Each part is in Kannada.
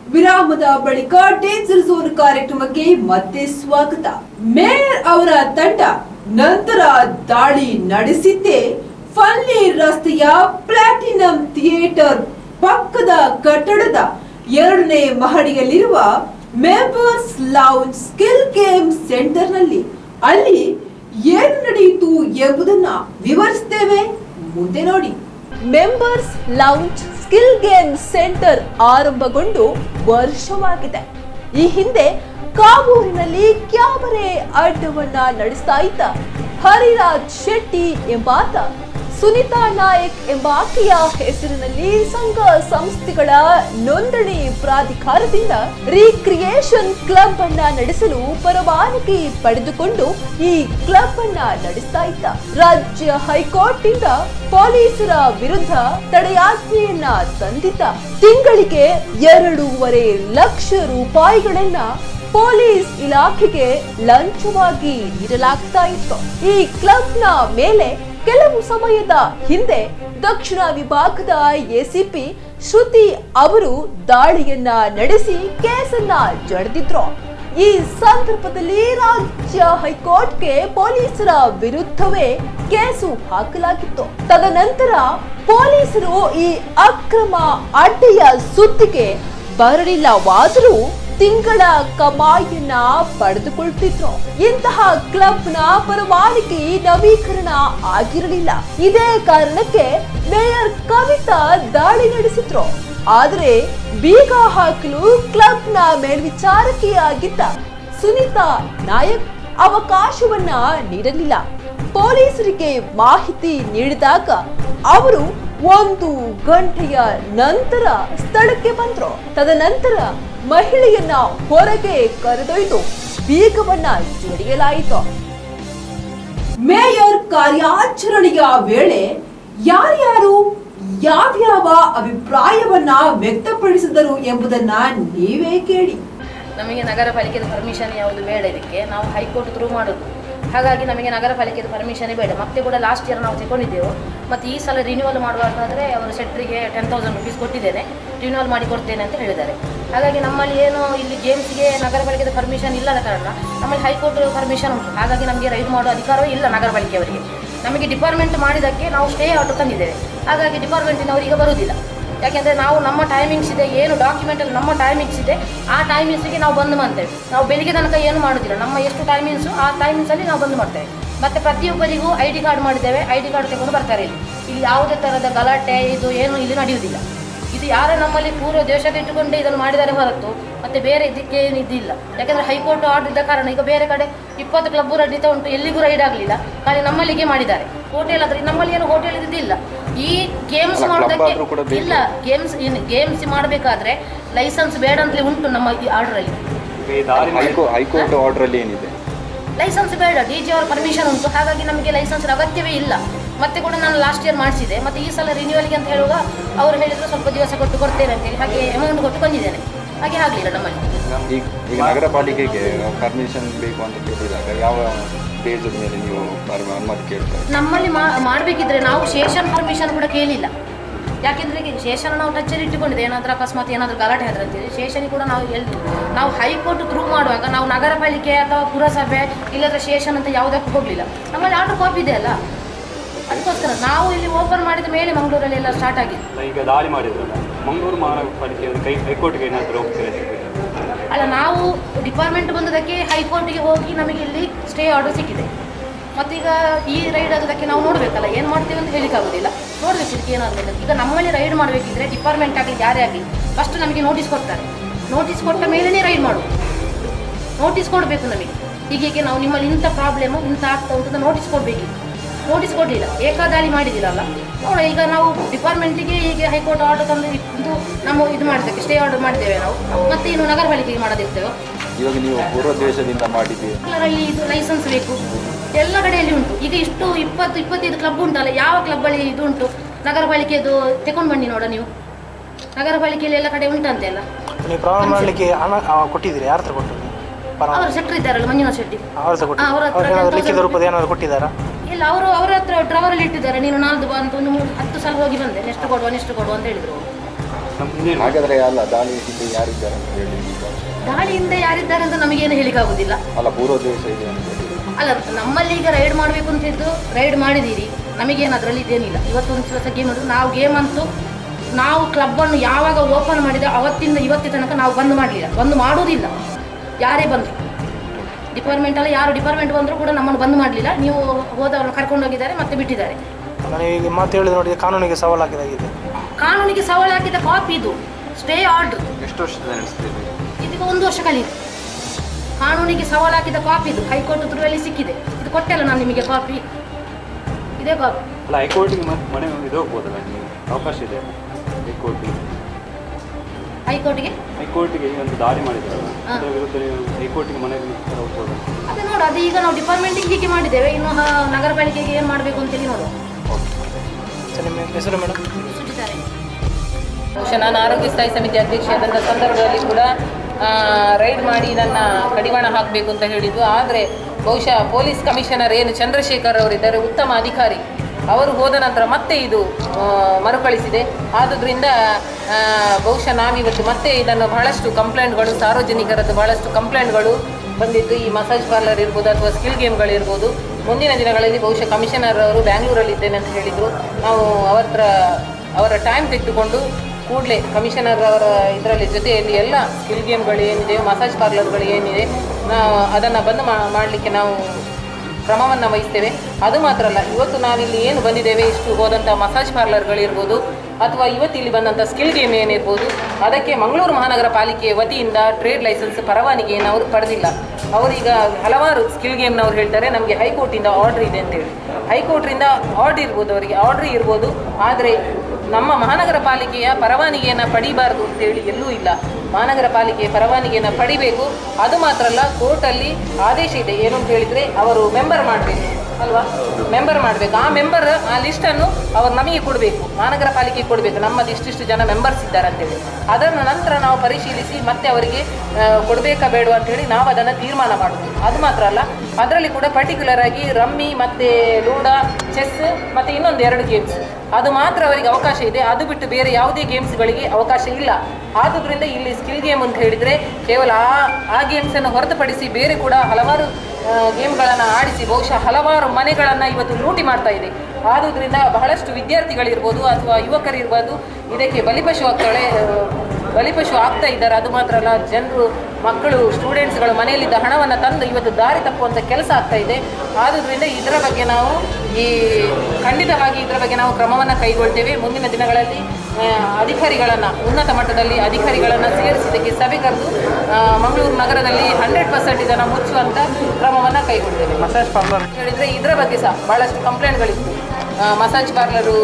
ವಿರಾಮದ ಬಳಿಕ ಡೇಂಜರ್ ಝೋನ್ ಕಾರ್ಯಕ್ರಮಕ್ಕೆ ಮತ್ತೆ ಸ್ವಾಗತ. ಮೇಯರ್ ಅವರ ತಂಡ ನಂತರ ದಾಳಿ ನಡೆಸಿದ್ದೆ. ಫಲ್ಲಿ ರಸ್ತೆಯ ಪ್ಲಾಟಿನಂ ಥಿಯೇಟರ್ ಪಕ್ಕದ ಕಟ್ಟಡದ ಎರಡನೇ ಮಹಡಿಯಲ್ಲಿರುವ ಮೆಂಬರ್ಸ್ ಲೌಂಜ್ ಸ್ಕಿಲ್ ಗೇಮ್ ಸೆಂಟರ್ನಲ್ಲಿ ಅಲ್ಲಿ ಏನು ನಡೆಯಿತು ಎಂಬುದನ್ನ ವಿವರಿಸ್ತೇವೆ. ಮುಂದೆ ನೋಡಿ. Members lounge skill game centre ಆರಂಭಗೊಂಡು ವರ್ಷವಾಗಿದೆ. ಈ ಹಿಂದೆ ಕಾವೂರಿನಲ್ಲಿ ಕ್ಯಾಬರೆ ಅಡ್ಡವನ್ನ ನಡೆಸ್ತಾ ಇದ್ದ ಹರಿರಾಜ್ ಶೆಟ್ಟಿ ಎಂಬಾತ ಸುನಿತಾ ನಾಯಕ್ ಎಂಬಾಕೆಯ ಹೆಸರಿನಲ್ಲಿ ಸಂಘ ಸಂಸ್ಥೆಗಳ ನೋಂದಣಿ ಪ್ರಾಧಿಕಾರದಿಂದ ರೀಕ್ರಿಯೇಷನ್ ಕ್ಲಬ್ ಅನ್ನ ನಡೆಸಲು ಪರವಾನಗಿ ಪಡೆದುಕೊಂಡು ಈ ಕ್ಲಬ್ ಅನ್ನ ನಡೆಸ್ತಾ ಇದ್ದ. ರಾಜ್ಯ ಹೈಕೋರ್ಟ್ ಇಂದ ಪೊಲೀಸರ ವಿರುದ್ಧ ತಡೆಯಾಜ್ಞೆಯನ್ನ ತಂದಿದ್ದ. ತಿಂಗಳಿಗೆ ಎರಡೂವರೆ ಲಕ್ಷ ರೂಪಾಯಿಗಳನ್ನ ಪೊಲೀಸ್ ಇಲಾಖೆಗೆ ಲಂಚವಾಗಿ ನೀಡಲಾಗ್ತಾ ಇತ್ತು. ಈ ಕ್ಲಬ್ನ ಮೇಲೆ ಕೆಲವು ಸಮಯದ ಹಿಂದೆ ದಕ್ಷಿಣ ವಿಭಾಗದ ಎಸಿಪಿ ಶ್ರುತಿ ಅವರು ದಾಳಿಯನ್ನ ನಡೆಸಿ ಕೇಸನ್ನ ಜಡೆದಿದ್ರು. ಈ ಸಂದರ್ಭದಲ್ಲಿ ರಾಜ್ಯ ಹೈಕೋರ್ಟ್ಗೆ ಪೊಲೀಸರ ವಿರುದ್ಧವೇ ಕೇಸು ಹಾಕಲಾಗಿತ್ತು. ತದನಂತರ ಪೊಲೀಸರು ಈ ಅಕ್ರಮ ಅಡ್ಡೆಯ ಸುದ್ದಿಗೆ ಬರಲಿಲ್ಲವಾದರೂ ತಿಂಗಳ ಕಮಾಯಿಯನ್ನ ಪಡೆದುಕೊಳ್ತಿದ್ರು. ಇಂತಹ ಕ್ಲಬ್ನ ಪರವಾನಗಿ ನವೀಕರಣ ಆಗಿರಲಿಲ್ಲ. ಇದೇ ಕಾರಣಕ್ಕೆ ಮೇಯರ್ ಕವಿತಾ ದಾಳಿ ನಡೆಸಿದ್ರು. ಆದರೆ ಬೀಗ ಹಾಕಲು ಕ್ಲಬ್ನ ಮೇಲ್ವಿಚಾರಕಿಯಾಗಿದ್ದ ಸುನೀತಾ ನಾಯಕ್ ಅವಕಾಶವನ್ನ ನೀಡಲಿಲ್ಲ. ಪೊಲೀಸರಿಗೆ ಮಾಹಿತಿ ನೀಡಿದಾಗ ಅವರು ಒಂದು ಗಂಟೆಯ ನಂತರ ಸ್ಥಳಕ್ಕೆ ಬಂದ್ರು. ತದನಂತರ ಮಹಿಳೆಯನ್ನ ಹೊರಗೆ ಕರೆದೊಯ್ದು ಬೀಗವನ್ನ ಜಡಿಯಲಾಯಿತು. ಮೇಯರ್ ಕಾರ್ಯಾಚರಣೆಯ ವೇಳೆ ಯಾರ್ಯಾರು ಯಾವ್ಯಾವ ಅಭಿಪ್ರಾಯವನ್ನ ವ್ಯಕ್ತಪಡಿಸಿದರು ಎಂಬುದನ್ನ ನೀವೇ ಕೇಳಿ. ನಮಗೆ ನಗರ ಪಾಲಿಕೆಯ ಪರ್ಮಿಷನ್ ಯಾವುದು ಬೇಡ ಇದಕ್ಕೆ ನಾವು ಹೈಕೋರ್ಟ್ ತ್ರೂ ಮಾಡೋದು. ಹಾಗಾಗಿ ನಮಗೆ ನಗರ ಪಾಲಿಕೆದು ಪರ್ಮಿಷನೇ ಬೇಡ. ಮತ್ತೆ ಕೂಡ ಲಾಸ್ಟ್ ಇಯರ್ ನಾವು ತಗೊಂಡಿದ್ದೆವು ಮತ್ತು ಈ ಸಲ ರಿನ್ಯೂವಲ್ ಮಾಡುವಾಗಾದರೆ ಅವರು ಸೆಟ್ರಿಗೆ ಟೆನ್ ತೌಸಂಡ್ ರುಪೀಸ್ ಕೊಟ್ಟಿದ್ದೇನೆ. ರಿನ್ಯೂವಲ್ ಮಾಡಿ ಕೊಡ್ತೇನೆ ಅಂತ ಹೇಳಿದ್ದಾರೆ. ಹಾಗಾಗಿ ನಮ್ಮಲ್ಲಿ ಏನು ಇಲ್ಲಿ ಗೇಮ್ಸ್ಗೆ ನಗರ ಪಾಲಿಕೆದ ಪರ್ಮಿಷನ್ ಇಲ್ಲದ ಕಾರಣ ನಮ್ಮಲ್ಲಿ ಹೈಕೋರ್ಟ್ ಪರ್ಮಿಷನ್ ಉಂಟು. ಹಾಗಾಗಿ ನಮಗೆ ರೈಡ್ ಮಾಡೋ ಅಧಿಕಾರವೂ ಇಲ್ಲ ನಗರ ಪಾಲಿಕೆಯವರಿಗೆ ನಮಗೆ ಡಿಪಾರ್ಟ್ಮೆಂಟ್ ಮಾಡಿದ್ದಕ್ಕೆ ನಾವು ಸ್ಟೇ ಆರ್ಡರ್ ತಂದಿದ್ದೇವೆ. ಹಾಗಾಗಿ ಡಿಪಾರ್ಟ್ಮೆಂಟಿನವರು ಈಗ ಬರುವುದಿಲ್ಲ. ಯಾಕೆಂದರೆ ನಾವು ನಮ್ಮ ಟೈಮಿಂಗ್ಸ್ ಇದೆ, ಏನು ಡಾಕ್ಯುಮೆಂಟಲ್ಲಿ ನಮ್ಮ ಟೈಮಿಂಗ್ಸ್ ಇದೆ, ಆ ಟೈಮಿಂಗ್ಸಿಗೆ ನಾವು ಬಂದು ಮಾಡ್ತೇವೆ. ನಾವು ಬೆಳಿಗ್ಗೆ ತನಕ ಏನು ಮಾಡೋದಿಲ್ಲ, ನಮ್ಮ ಎಷ್ಟು ಟೈಮಿಂಗ್ಸು ಆ ಟೈಮಿಂಗ್ಸಲ್ಲಿ ನಾವು ಬಂದು ಮಾಡ್ತೇವೆ. ಮತ್ತು ಪ್ರತಿಯೊಬ್ಬರಿಗೂ ಐ ಡಿ ಕಾರ್ಡ್ ಮಾಡಿದ್ದೇವೆ ಐ ಡಿ ಕಾರ್ಡ್ ತಗೊಂಡು ಬರ್ತಾರೆ ಇಲ್ಲಿ. ಇಲ್ಲಿ ಯಾವುದೇ ಥರದ ಗಲಾಟೆ ಇದು ಏನು ಇಲ್ಲಿ ನಡೆಯುವುದಿಲ್ಲ. ಇದು ಯಾರ ನಮ್ಮಲ್ಲಿ ಪೂರ್ವ ದೇಶಕ್ಕೆ ಇಟ್ಟುಕೊಂಡೇ ಇದನ್ನು ಮಾಡಿದರೆ ಹೊರತು ಮತ್ತೆ ಬೇರೆ ಇದಕ್ಕೆ ಏನು ಇದಿಲ್ಲ. ಯಾಕಂದ್ರೆ ಹೈಕೋರ್ಟ್ ಆರ್ಡರ್ ಇದ್ದ ಕಾರಣ ಈಗ ಬೇರೆ ಕಡೆ ಇಪ್ಪತ್ತು ಕ್ಲಬ್ ರಡ್ಡಿತ ಉಂಟು ಎಲ್ಲಿಗೂ ರೈಡ್ ಆಗಲಿಲ್ಲ ಖಾಲಿ ನಮ್ಮಲ್ಲಿಗೆ ಮಾಡಿದ್ದಾರೆ. ಹೋಟೆಲ್ ಆದ್ರೆ ನಮ್ಮಲ್ಲಿ ಏನು ಹೋಟೆಲ್ ಇದ್ದಿಲ್ಲ ಈ ಗೇಮ್ಸ್ ಮಾಡೋದಕ್ಕೆ ಇಲ್ಲ ಗೇಮ್ಸ್ ಗೇಮ್ಸ್ ಮಾಡಬೇಕಾದ್ರೆ ಲೈಸೆನ್ಸ್ ಬೇಡ ಅಂತಲೇ ಉಂಟು ನಮ್ಮ ಈ ಆರ್ಡ್ರಲ್ಲಿ ಹೈಕೋರ್ಟ್ ಆರ್ಡರ್ ಅಲ್ಲಿ ಏನಿದೆ? ಲೈಸೆನ್ಸ್ ಬೇಡ ಡಿ ಜಿ ಅವ್ರ ಪರ್ಮಿಷನ್ ಉಂಟು. ಹಾಗಾಗಿ ನಮಗೆ ಲೈಸೆನ್ಸ್ ಅಗತ್ಯವೇ ಇಲ್ಲ. ಮತ್ತೆ ಕೂಡ ನಾನು ಲಾಸ್ಟ್ ಇಯರ್ ಮಾಡಿಸಿದೆ ಮತ್ತೆ ಈ ಸಲ ರಿನ್ಯೂವಲ್ಗೆ ಅಂತ ಹೇಳುವಾಗ ಅವರು ಹೇಳಿದ್ರು ಸ್ವಲ್ಪ ದಿವಸ ಕೊಟ್ಟು ಕೊಡ್ತೇನೆ ಅಂತೇಳಿ ಹಾಗೆ ಅಮೌಂಟ್ ಕೊಟ್ಟು ಬಂದಿದ್ದೇನೆ ಹಾಗೆ ಆಗಲಿಲ್ಲ ನಮ್ಮಲ್ಲಿ. ಈಗ ಈಗ ನಗರ ಪಾಲಿಕೆಗೆ ಪರ್ಮಿಷನ್ ಬೇಕು ಅಂತ ಕೇಳಿದಾಗ ಯಾವ ಪೇಜ್ ಮೇಲೆ ನೀವು ಅನುಮತಿ ಕೇಳ್ತಾರೆ? ನಮ್ಮಲ್ಲಿ ಮಾಡಬೇಕಿದ್ರೆ ನಾವು ಶೇಷನ್ ಪರ್ಮಿಷನ್ ಕೂಡ ಕೇಳಿಲ್ಲ. ಯಾಕೆಂದ್ರೆ ಶೇಷನ್ ನಾವು ಟಚ್ಚಲ್ಲಿ ಇಟ್ಟುಕೊಂಡಿದ್ದೆ ಏನಾದರೂ ಅಕಸ್ಮಾತ್ ಏನಾದರೂ ಗಲಾಟೆ ಆದ್ರೆ ಅಂತೇಳಿ ಶೇಷನಿಗೆ ಕೂಡ ನಾವು ಹೇಳ್ತೀವಿ ನಾವು ಹೈಕೋರ್ಟ್ ಥ್ರೂ ಮಾಡುವಾಗ ನಾವು ನಗರ ಪಾಲಿಕೆ ಅಥವಾ ಪುರಸಭೆ ಇಲ್ಲದ್ರೆ ಶೇಷನ್ ಅಂತ ಯಾವುದಕ್ಕೂ ಹೋಗಲಿಲ್ಲ. ನಮ್ಮಲ್ಲಿ ಆರ್ಡರ್ ಕಾಪಿ ಇದೆ ಅಲ್ಲ. ಅದಕ್ಕೋಸ್ಕರ ನಾವು ಇಲ್ಲಿ ಓಪನ್ ಮಾಡಿದ ಮೇಲೆ ಮಂಗಳೂರಲ್ಲಿ ಎಲ್ಲ ಸ್ಟಾರ್ಟ್ ಆಗಿದೆ. ಈಗ ದಾಳಿ ಮಾಡಿದ್ರಲ್ಲ ಮಂಗಳೂರು ಮಹಾನಗರ ಪಾಲಿಕೆ ಕೈ ಹೈಕೋರ್ಟ್ಗೆ ಏನಾದರೂ ಹೋಗ್ತಾರೆ? ಅಲ್ಲ ನಾವು ಡಿಪಾರ್ಟ್ಮೆಂಟ್ ಬಂದದಕ್ಕೆ ಹೈಕೋರ್ಟ್ಗೆ ಹೋಗಿ ನಮಗೆ ಇಲ್ಲಿ ಸ್ಟೇ ಆರ್ಡರ್ ಸಿಕ್ಕಿದೆ. ಮತ್ತೀಗ ಈ ರೈಡ್ ಆಗೋದಕ್ಕೆ ನಾವು ನೋಡಬೇಕಲ್ಲ ಏನು ಮಾಡ್ತೀವಿ ಅಂತ ಹೇಳಿಕ್ಕಾಗೋದಿಲ್ಲ ನೋಡಬೇಕು ಇದಕ್ಕೆ ಏನಾಗಬೇಕು ಈಗ ನಮ್ಮಲ್ಲಿ ರೈಡ್ ಮಾಡಬೇಕಿದ್ರೆ ಡಿಪಾರ್ಟ್ಮೆಂಟ್ ಆಗಲಿ ಯಾರೇ ಆಗಲಿ ಫಸ್ಟ್ ನಮಗೆ ನೋಟಿಸ್ ಕೊಡ್ತಾರೆ. ನೋಟಿಸ್ ಕೊಟ್ಟ ಮೇಲೇ ರೈಡ್ ಮಾಡು. ನೋಟಿಸ್ ಕೊಡಬೇಕು ನಮಗೆ. ಹೀಗೆ ನಾವು ನಿಮ್ಮಲ್ಲಿ ಇಂಥ ಪ್ರಾಬ್ಲಮ್ ಇಂಥ ಆಗ್ತಾ ಉಂಟು ನೋಟಿಸ್ ಕೊಡಬೇಕು ನೋಟಿಸ್ ಕೊಡಲಿಲ್ಲ ಏಕಾದಾರಿ ಮಾಡಿದಿರಲ್ಲ. ನೋಡ ಈಗ ನಾವು ಡಿಪಾರ್ಟ್ಮೆಂಟಿಗೆ ಹೀಗೆ ಹೈಕೋರ್ಟ್ ಆರ್ಡರ್ ತಂದು ಇದು ನಮ್ಮ ಇದು ಮಾಡ್ತೇವೆ ಸ್ಟೇ ಆರ್ಡರ್ ಮಾಡ್ತೇವೆ ನಾವು. ಮತ್ತೆ ಇನ್ನು ನಗರ ಪಾಲಿಕೆಗೆ ಮಾಡೋದಿರ್ತೇವೆ. ಇವಾಗ ನೀವು ಪೂರ್ವ ದೇಶದಿಂದ ಮಾಡಿದ್ದೀವಿ ಎಲ್ಲರಲ್ಲಿ ಇದು ಲೈಸೆನ್ಸ್ ಬೇಕು. ಎಲ್ಲ ಕಡೆಯಲ್ಲಿ ಉಂಟು. ಈಗ ಇಷ್ಟು ಇಪ್ಪತ್ತು ಇಪ್ಪತ್ತೈದು ಕ್ಲಬ್ ಉಂಟಲ್ಲ ಯಾವ ಕ್ಲಬ್ಬಲ್ಲಿ ಇದು ಉಂಟು? ನಗರ ಪಾಲಿಕೆದು ತಗೊಂಡು ಬನ್ನಿ ನೋಡ ನೀವು. ನಗರ ಪಾಲಿಕೆಯಲ್ಲಿ ಎಲ್ಲ ಕಡೆ ಉಂಟಂತೆ ಎಲ್ಲ. ನೀವು ಪ್ರಾರಂಭ ಮಾಡಲಿಕ್ಕೆ ಹಣ ಆ, ಕೊಟ್ಟಿದ್ದೀರಿ? ಯಾರ ಹತ್ರ ಅವರು ಶೆಟ್ರ್ ಇದ್ದಾರಲ್ಲ ಮಂಜುನಾಥ್ ಶೆಟ್ಟಿ. ಅವ್ರ ಹತ್ರ ಕೊಟ್ಟು ಆ, ಅವ್ರ ಹತ್ರ ಅವ್ರು ಏನಾದ್ರು 10,000 ಲಿಖಿತ ರೂಪದ ಏನಾದ್ರು ಕೊಟ್ಟಿದ್ದಾರಾ? ಇಲ್ಲ ಅವರು ಅವರ ಹತ್ರ ಡ್ರವರಲ್ಲಿ ಇಟ್ಟಿದ್ದಾರೆ. ನೀನು ನಾಲ್ದು ಬಾ ಅಂತ ಒಂದು ಮೂರು ಹತ್ತು ಸಲ ಹೋಗಿ ಬಂದೆ. ನೆಕ್ಸ್ಟ್ ಕೊಡುವ ನೆಕ್ಸ್ಟ್ ಕೊಡುವ ಅಂತ ಹೇಳಿದ್ರು. ಹಾಗಾದ್ರೆ ಅಲ್ಲ ದಾಳಿ ಹಿಂದೆ ಯಾರಿದ್ದಾರೆ ಅಂತ ಹೇಳಿ ಈಗ? ದಾಳಿ ಹಿಂದೆ ಯಾರಿದ್ದಾರೆ ಅಂತ ನಮಗೇನು ಹೇಳಿಕ್ಕಾಗೋದಿಲ್ಲ. ಅಲ್ಲ ಇದೆ ಅಂತ ಹೇಳಿ. ಅಲ್ಲ ನಮ್ಮಲ್ಲಿ ಈಗ ರೈಡ್ ಮಾಡಬೇಕು ಅಂತ ಇದ್ದು ರೈಡ್ ಮಾಡಿದ್ದೀರಿ. ನಮಗೇನು ಅದರಲ್ಲಿ ಇದೇನಿಲ್ಲ. ಇವತ್ತೊಂದು ದಿವಸ ಗೇಮ್ ಅಂದ್ರೆ ನಾವು ಗೇಮ್ ಅಂತೂ ನಾವು ಕ್ಲಬ್ಬನ್ನು ಯಾವಾಗ ಓಪನ್ ಮಾಡಿದೆ ಅವತ್ತಿಂದ ಇವತ್ತಿನ ತನಕ ನಾವು ಬಂದ್ ಮಾಡಲಿಲ್ಲ. ಬಂದ್ ಮಾಡೋದಿಲ್ಲ. ಯಾರೇ ಬಂದರು. ಡಿಪಾರ್ಟ್ಮೆಂಟಲ್ಲಿ ಯಾರು ಡಿಪಾರ್ಟ್ಮೆಂಟ್ ಬಂದರೂ ಕೂಡ ನಮ್ಮನ್ನು ಬಂದ್ ಮಾಡಲಿಲ್ಲ. ನೀವು ಹೋದವ್ರನ್ನ ಕರ್ಕೊಂಡು ಹೋಗಿದ್ದಾರೆ ಮತ್ತೆ ಬಿಟ್ಟಿದ್ದಾರೆ. ನಾನು ಈಗ ಮಾತು ಹೇಳಿದ ನೋಡಿ ಕಾನೂನಿಗೆ ಸವಾಲಾಕಿದಾಗಿದೆ ಕಾನೂನಿಗೆ ಸವಾಲು ಹಾಕಿದ ಕಾಪಿ ಇದು. ಸ್ಟೇ ಆರ್ಡರ್ ಎಷ್ಟು ವರ್ಷದಿಂದ ಇದೀಗ ಒಂದು ವರ್ಷ ಕಲಿತು ಕಾನೂನಿಗೆ ಸವಾಲು ಹಾಕಿದ ಕಾಪಿ ಇದು. ಹೈಕೋರ್ಟ್ ತ್ರುವಲ್ಲಿ ಸಿಕ್ಕಿದೆ. ಇದು ಕೊಟ್ಟಲ್ಲ ನಾನು ನಿಮಗೆ ಕಾಪಿ ಇದೇ ಕಾಪಿ ಅಲ್ಲ ಹೈಕೋರ್ಟಿಗೆ ಮನೆ ಇದು ಹೋಗ್ಬೋದಲ್ಲ ನಿಮಗೆ ಅವಕಾಶ ಇದೆ. ಹೈಕೋರ್ಟಿಗೆ ಹೈಕೋರ್ಟ್ಗೆ? ಹೈಕೋರ್ಟ್ಗೆ ಈ ಒಂದು ದಾಳಿ ಮಾಡಿದ್ದಾರೆ. ಹಾ. ಅದರ ವಿರುದ್ಧ ನೀವು ಹೈಕೋರ್ಟಿಗೆ ಮನೆ ಹೋಗ್ಬೋದು ಅದೇ ನೋಡು ಅದು ಈಗ ನಾವು ಡಿಪಾರ್ಟ್ಮೆಂಟಿಗೆ ಹೀಗೆ ಮಾಡಿದ್ದೇವೆ. ಇನ್ನು ನಗರ ಪಾಲಿಕೆಗೆ ಏನು ಮಾಡಬೇಕು ಅಂತೇಳಿ ನೋಡು. ಹೆಸರು ಮೇಡಮ್? ಸುಚಿತಾರೆ ಬಹುಶಃ ನಾನು ಆರೋಗ್ಯ ಸ್ಥಾಯಿ ಸಮಿತಿ ಅಧ್ಯಕ್ಷೆಯಾದಂಥ ಸಂದರ್ಭದಲ್ಲಿ ಕೂಡ ರೈಡ್ ಮಾಡಿ ನನ್ನ ಕಡಿವಾಣ ಹಾಕಬೇಕು ಅಂತ ಹೇಳಿದ್ದು. ಆದರೆ ಬಹುಶಃ ಪೊಲೀಸ್ ಕಮಿಷನರ್ ಏನು ಚಂದ್ರಶೇಖರ್ ಅವರಿದ್ದಾರೆ ಉತ್ತಮ ಅಧಿಕಾರಿ. ಅವರು ಹೋದ ನಂತರ ಮತ್ತೆ ಇದು ಮರುಕಳಿಸಿದೆ. ಆದುದರಿಂದ ಬಹುಶಃ ನಾವಿವತ್ತು ಮತ್ತೆ ಇದನ್ನು ಬಹಳಷ್ಟು ಕಂಪ್ಲೇಂಟ್ಗಳು, ಸಾರ್ವಜನಿಕರದ್ದು ಬಹಳಷ್ಟು ಕಂಪ್ಲೇಂಟ್ಗಳು ಬಂದಿದ್ದು, ಈ ಮಸಾಜ್ ಪಾರ್ಲರ್ ಇರ್ಬೋದು ಅಥವಾ ಸ್ಕಿಲ್ ಗೇಮ್ಗಳಿರ್ಬೋದು ಮುಂದಿನ ದಿನಗಳಲ್ಲಿ ಬಹುಶಃ ಕಮಿಷನರ್ ಅವರು ಬ್ಯಾಂಗ್ಳೂರಲ್ಲಿ ಇದ್ದೇನೆ ಅಂತ ಹೇಳಿದರು. ನಾವು ಅವರ ಅವರ ಟೈಮ್ ತೆಗೆದುಕೊಂಡು ಕೂಡಲೇ ಕಮಿಷನರ್ ಅವರ ಇದರಲ್ಲಿ ಜೊತೆಯಲ್ಲಿ ಎಲ್ಲ ಸ್ಕಿಲ್ ಗೇಮ್ಗಳು ಏನಿದೆ ಮಸಾಜ್ ಪಾರ್ಲರ್ಗಳು ಏನಿದೆ ಅದನ್ನು ಬಂದ್ ಮಾಡಲಿಕ್ಕೆ ನಾವು ಕ್ರಮವನ್ನು ವಹಿಸ್ತೇವೆ. ಅದು ಮಾತ್ರ ಅಲ್ಲ ಇವತ್ತು ನಾವಿಲ್ಲಿ ಏನು ಬಂದಿದ್ದೇವೆ ಇಷ್ಟು ಹೋದಂಥ ಮಸಾಜ್ ಪಾರ್ಲರ್ಗಳಿರ್ಬೋದು ಅಥವಾ ಇವತ್ತು ಇಲ್ಲಿ ಬಂದಂಥ ಸ್ಕಿಲ್ ಗೇಮ್ ಏನಿರ್ಬೋದು, ಅದಕ್ಕೆ ಮಂಗಳೂರು ಮಹಾನಗರ ಪಾಲಿಕೆಯ ವತಿಯಿಂದ ಟ್ರೇಡ್ ಲೈಸೆನ್ಸ್ ಪರವಾನಿಗೆಯನ್ನು ಅವರು ಪಡೆದಿಲ್ಲ. ಅವರೀಗ ಹಲವಾರು ಸ್ಕಿಲ್ ಗೇಮ್ನವ್ರು ಹೇಳ್ತಾರೆ, ನಮಗೆ ಹೈಕೋರ್ಟಿಂದ ಆರ್ಡ್ರ್ ಇದೆ ಅಂತೇಳಿ. ಹೈಕೋರ್ಟ್ರಿಂದ ಆರ್ಡ್ರ್ ಇರ್ಬೋದು ಅವರಿಗೆ ಆರ್ಡ್ರ್ ಇರ್ಬೋದು, ಆದರೆ ನಮ್ಮ ಮಹಾನಗರ ಪಾಲಿಕೆಯ ಪರವಾನಿಗೆಯನ್ನು ಪಡಿಬಾರ್ದು ಅಂತೇಳಿ ಎಲ್ಲೂ ಇಲ್ಲ. ಮಹಾನಗರ ಪಾಲಿಕೆಯ ಪರವಾನಿಗೆಯನ್ನು ಪಡಿಬೇಕು, ಅದು ಮಾತ್ರ ಅಲ್ಲ, ಕೋರ್ಟಲ್ಲಿ ಆದೇಶ ಇದೆ ಏನು ಅಂತ ಹೇಳಿದರೆ ಅವರು ಮೆಂಬರ್ ಮಾಡಬೇಕು. ಅಲ್ವಾ? ಮೆಂಬರ್ ಮಾಡಬೇಕು. ಆ ಮೆಂಬರ್ ಆ ಲಿಸ್ಟನ್ನು ಅವರು ನಮಗೆ ಕೊಡಬೇಕು. ಮಹಾನಗರ ಪಾಲಿಕೆಗೆ ಕೊಡಬೇಕು. ನಮ್ಮದು ಇಷ್ಟಿಷ್ಟು ಜನ ಮೆಂಬರ್ಸ್ ಇದ್ದಾರೆ ಅಂತೇಳಿ. ಅದನ್ನು ನಂತರ ನಾವು ಪರಿಶೀಲಿಸಿ ಮತ್ತೆ ಅವರಿಗೆ ಕೊಡಬೇಕಾ ಬೇಡವಾ ಅಂತೇಳಿ ನಾವು ಅದನ್ನು ತೀರ್ಮಾನ ಮಾಡೋದು ಅದು ಮಾತ್ರ ಅಲ್ಲ, ಅದರಲ್ಲಿ ಕೂಡ ಪರ್ಟಿಕ್ಯುಲರ್ ಆಗಿ ರಮ್ಮಿ ಮತ್ತು ಲೂಡಾ ಚೆಸ್ ಮತ್ತು ಇನ್ನೊಂದು ಎರಡು ಗೇಮ್ಸ್ ಅದು ಮಾತ್ರ ಅವರಿಗೆ ಅವಕಾಶ ಇದೆ. ಅದು ಬಿಟ್ಟು ಬೇರೆ ಯಾವುದೇ ಗೇಮ್ಸ್ಗಳಿಗೆ ಅವಕಾಶ ಇಲ್ಲ. ಆದುದರಿಂದ ಇಲ್ಲಿ ಸ್ಕಿಲ್ ಗೇಮ್ ಅಂತ ಹೇಳಿದರೆ ಕೇವಲ ಆ ಆ ಗೇಮ್ಸನ್ನು ಹೊರತುಪಡಿಸಿ ಬೇರೆ ಕೂಡ ಹಲವಾರು ಗೇಮ್ಗಳನ್ನು ಆಡಿಸಿ ಬಹುಶಃ ಹಲವಾರು ಮನೆಗಳನ್ನು ಇವತ್ತು ಲೂಟಿ ಮಾಡ್ತಾ ಇದೆ. ಆದುದರಿಂದ ಬಹಳಷ್ಟು ವಿದ್ಯಾರ್ಥಿಗಳಿರ್ಬೋದು ಅಥವಾ ಯುವಕರಿರ್ಬೋದು ಇದಕ್ಕೆ ಬಲಿಪಶು ಆಗ್ತಾಳೆ ಆ, ಬಲಿಪಶು ಆಗ್ತಾ ಇದ್ದಾರೆ. ಅದು ಮಾತ್ರ ಅಲ್ಲ ಜನರು ಮಕ್ಕಳು ಸ್ಟೂಡೆಂಟ್ಸ್ಗಳು ಮನೆಯಲ್ಲಿದ್ದ ಹಣವನ್ನು ತಂದು ಇವತ್ತು ದಾರಿ ತಪ್ಪುವಂಥ ಕೆಲಸ ಆಗ್ತಾ ಇದೆ. ಆದ್ದರಿಂದ ಇದರ ಬಗ್ಗೆ ನಾವು ಈ ಖಂಡಿತವಾಗಿ ಇದರ ಬಗ್ಗೆ ನಾವು ಕ್ರಮವನ್ನು ಕೈಗೊಳ್ತೇವೆ. ಮುಂದಿನ ದಿನಗಳಲ್ಲಿ ಅಧಿಕಾರಿಗಳನ್ನು ಉನ್ನತ ಮಟ್ಟದಲ್ಲಿ ಅಧಿಕಾರಿಗಳನ್ನು ಸೇರಿಸಿದ್ದಕ್ಕೆ ಸಭೆ ಕರೆದು ಮಂಗಳೂರು ನಗರದಲ್ಲಿ ಹಂಡ್ರೆಡ್ ಪರ್ಸೆಂಟ್ ಇದನ್ನು ಮುಚ್ಚುವಂಥ ಕ್ರಮವನ್ನು ಕೈಗೊಳ್ತೇವೆ. ಮಸಾಜ್ ಪಾರ್ಲರ್ ಹೇಳಿದರೆ ಇದರ ಬಗ್ಗೆ ಸಹ ಭಾಳಷ್ಟು ಕಂಪ್ಲೇಂಟ್ಗಳಿತ್ತು ಮಸಾಜ್ ಪಾರ್ಲರು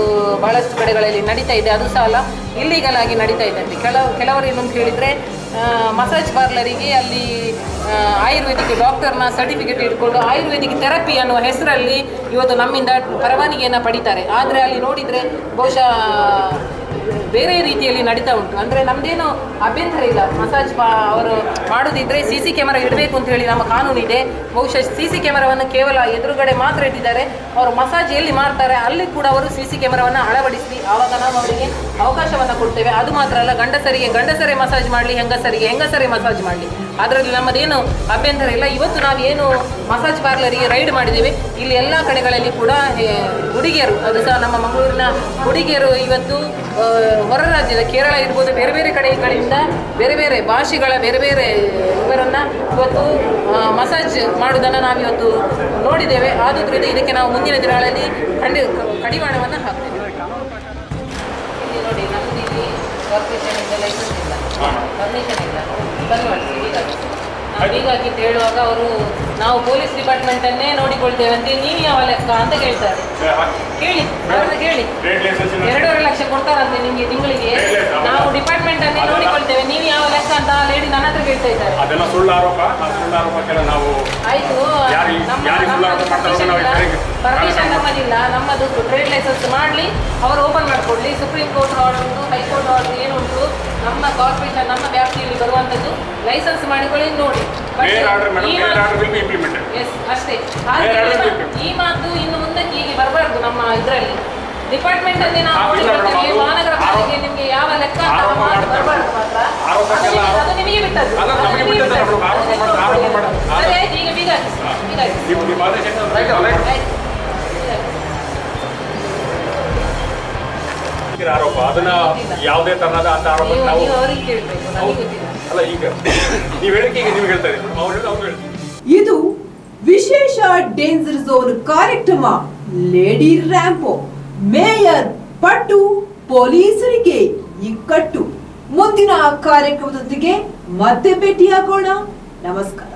ಬಹಳಷ್ಟು ಕಡೆಗಳಲ್ಲಿ ನಡೀತಾ ಇದೆ. ಅದು ಸಹ ಅಲ್ಲ ಇಲ್ಲಿಗಲಾಗಿ ಆಗಿ ನಡೀತಾ ಇದೆ ಕೆಲವು ಕೆಲವರು ಏನಂತ ಹೇಳಿದರೆ ಮಸಾಜ್ ಪಾರ್ಲರಿಗೆ ಅಲ್ಲಿ ಆಯುರ್ವೇದಿಕ್ ಡಾಕ್ಟರ್ನ ಸರ್ಟಿಫಿಕೇಟ್ ಇಟ್ಕೊಂಡು ಆಯುರ್ವೇದಿಕ್ ಥೆರಪಿ ಅನ್ನುವ ಹೆಸರಲ್ಲಿ ಇವತ್ತು ನಮ್ಮಿಂದ ಪರವಾನಿಗೆಯನ್ನು ಪಡಿತಾರೆ. ಆದರೆ ಅಲ್ಲಿ ನೋಡಿದರೆ ಬಹುಶಃ ಬೇರೆ ರೀತಿಯಲ್ಲಿ ನಡೀತಾ ಉಂಟು. ಅಂದರೆ ನಮ್ಮದೇನು ಅಭ್ಯಂತರ ಇಲ್ಲ. ಮಸಾಜ್ ಅವರು ಮಾಡೋದಿದ್ರೆ ಸಿ ಸಿ ಕ್ಯಾಮರಾ ಇಡಬೇಕು ಅಂತ ಹೇಳಿ ನಮ್ಮ ಕಾನೂನು ಇದೆ ಬಹುಶಃ ಸಿ ಸಿ ಕ್ಯಾಮರಾವನ್ನು ಕೇವಲ ಎದುರುಗಡೆ ಮಾತ್ರ ಇಟ್ಟಿದ್ದಾರೆ. ಅವರು ಮಸಾಜ್ ಎಲ್ಲಿ ಮಾಡ್ತಾರೆ, ಅಲ್ಲಿ ಕೂಡ ಅವರು ಸಿ ಸಿ ಕ್ಯಾಮರಾವನ್ನು ಅಳವಡಿಸಿ ಆವಾಗ ನಾವು ಅವರಿಗೆ ಅವಕಾಶವನ್ನು ಕೊಡ್ತೇವೆ. ಅದು ಮಾತ್ರ ಅಲ್ಲ, ಗಂಡಸರಿಗೆ ಗಂಡಸರೇ ಮಸಾಜ್ ಮಾಡಲಿ, ಹೆಂಗಸರಿಗೆ ಹೆಂಗಸರೇ ಮಸಾಜ್ ಮಾಡಲಿ. ಅದರಲ್ಲಿ ನಮ್ಮದೇನು ಅಭ್ಯಂತರ ಇಲ್ಲ. ಇವತ್ತು ನಾವು ಏನು ಮಸಾಜ್ ಪಾರ್ಲರಿಗೆ ರೈಡ್ ಮಾಡಿದ್ದೇವೆ. ಇಲ್ಲಿ ಎಲ್ಲ ಕಡೆಗಳಲ್ಲಿ ಕೂಡ ಹುಡುಗಿಯರು, ಅದು ಸಹ ನಮ್ಮ ಮಂಗಳೂರಿನ ಹುಡುಗಿಯರು ಇವತ್ತು ಹೊರ ರಾಜ್ಯದ ಕೇರಳ ಇರ್ಬೋದು, ಬೇರೆ ಬೇರೆ ಕಡೆಗಳಿಂದ ಬೇರೆ ಬೇರೆ ಭಾಷೆಗಳ ಬೇರೆ ಬೇರೆ ಇವರನ್ನು ಇವತ್ತು ಮಸಾಜ್ ಮಾಡುವುದನ್ನು ನಾವಿವತ್ತು ನೋಡಿದ್ದೇವೆ. ಆದುದರಿಂದ ಇದಕ್ಕೆ ನಾವು ಮುಂದಿನ ದಿನಗಳಲ್ಲಿ ಖಂಡಿ, ಕಡಿವಾಣವನ್ನು ಹಾಕ್ತೇವೆ. ನೋಡಿ ನಮ್ಮದು ಇಲ್ಲಿ ಕಾರ್ಪೊರೇಷನಿಂದ ಲೈಸೆನ್ಸ್ ಇಲ್ಲ. ಪರ್ಮಿಷನ್ ಇಲ್ಲ. ಬಂದ್ ಮಾಡಿಸಿ ಹೀಗಾಗಿ ಅಂತ ಹೇಳುವಾಗ ಅವರು ನಾವು ಪೊಲೀಸ್ ಡಿಪಾರ್ಟ್ಮೆಂಟ್ ಅನ್ನೇ ನೋಡಿಕೊಳ್ತೇವೆ ಅಂತ ನೀವು ಯಾವ ಲೆಕ್ಕ ಅಂತ ಕೇಳ್ತಾರೆ. ಕೇಳಿ ಕೇಳಿ. ಎರಡೂವರೆ ಲಕ್ಷ ಕೊಡ್ತಾರಂತೆ ನಿಮ್ಗೆ ತಿಂಗಳಿಗೆ. ನಾವು ಡಿಪಾರ್ಟ್ಮೆಂಟ್ ಅನ್ನೇ ನೋಡಿಕೊಳ್ತೇವೆ. ನೀವು ಯಾವ ಲೆಕ್ಕ ಅಂತ ಆ ಲೇಡಿ ನನ್ನ ಹತ್ರ ಕೇಳ್ತಾ ಇದ್ದಾರೆ. ಆಯ್ತು ಪರ್ಮಿಷನ್ ನಮ್ಮದಿಲ್ಲ. ನಮ್ಮದು ಟ್ರೇಡ್ ಲೈಸೆನ್ಸ್ ಮಾಡಲಿ. ಅವರು ಓಪನ್ ಮಾಡಿಕೊಡ್ಲಿ. ಸುಪ್ರೀಂ ಕೋರ್ಟ್ ಆರ್ಡರ್ ಉಂಟು ಹೈಕೋರ್ಟ್ ಆರ್ಡರ್ ಏನುಂಟು ನಮ್ಮ ಕಾರ್ಪೊರೇಷನ್ ನಮ್ಮ ವ್ಯಾಪ್ತಿಯಲ್ಲಿ ಬರುವಂತದ್ದು ಲೈಸೆನ್ಸ್ ಮಾಡಿಕೊಳ್ಳಿ ನೋಡಿ. ಈ ಮಾತು- ಇಂಪ್ಲಿಮೆಂಟೆಡ್ ಅಷ್ಟೇ ಈ ಇನ್ನು ಮುಂದಕ್ಕೆ ಹೀಗೆ ಬರಬಾರ್ದು ನಮ್ಮ ಇದರಲ್ಲಿ. ಡಿಪಾರ್ಟ್ಮೆಂಟ್ ಅಲ್ಲಿ ನಾವು ಮಹಾನಗರ ನಿಮ್ಗೆ ಯಾವ ಲೆಕ್ಕ. ಬರಬಾರ್ದು. ಅದು ನಿಮಗೆ ಬಿಟ್ಟದ್ದು. ಆರೋಪ ಈಗ ಅದನ್ನ ಯಾವುದೇ ತರಹದ ಅಂತ ಆರೋಪ ನಾವು ಅಲ್ಲ ಈಗ ನೀವು ಹೇಳಿಕೆ ಈಗ ನೀವು ಹೇಳ್ತಾ ಇದ್ದೀವಿ ಅವ್ರು ಹೇಳಿ ಅವ್ರು ಹೇಳಿ ಇದು ವಿಶೇಷ ಡೇಂಜರ್ ಝೋನ್ ಕಾರ್ಯಕ್ರಮ ಲೇಡಿ ರ್ಯಾಂಪೋ ಮೇಯರ್ ಪಟ್ಟು ಪೊಲೀಸರಿಗೆ ಇಕ್ಕಟ್ಟು ಮುಂದಿನ ಕಾರ್ಯಕ್ರಮದೊಂದಿಗೆ ಮತ್ತೆ ಭೇಟಿಯಾಗೋಣ. ನಮಸ್ಕಾರ.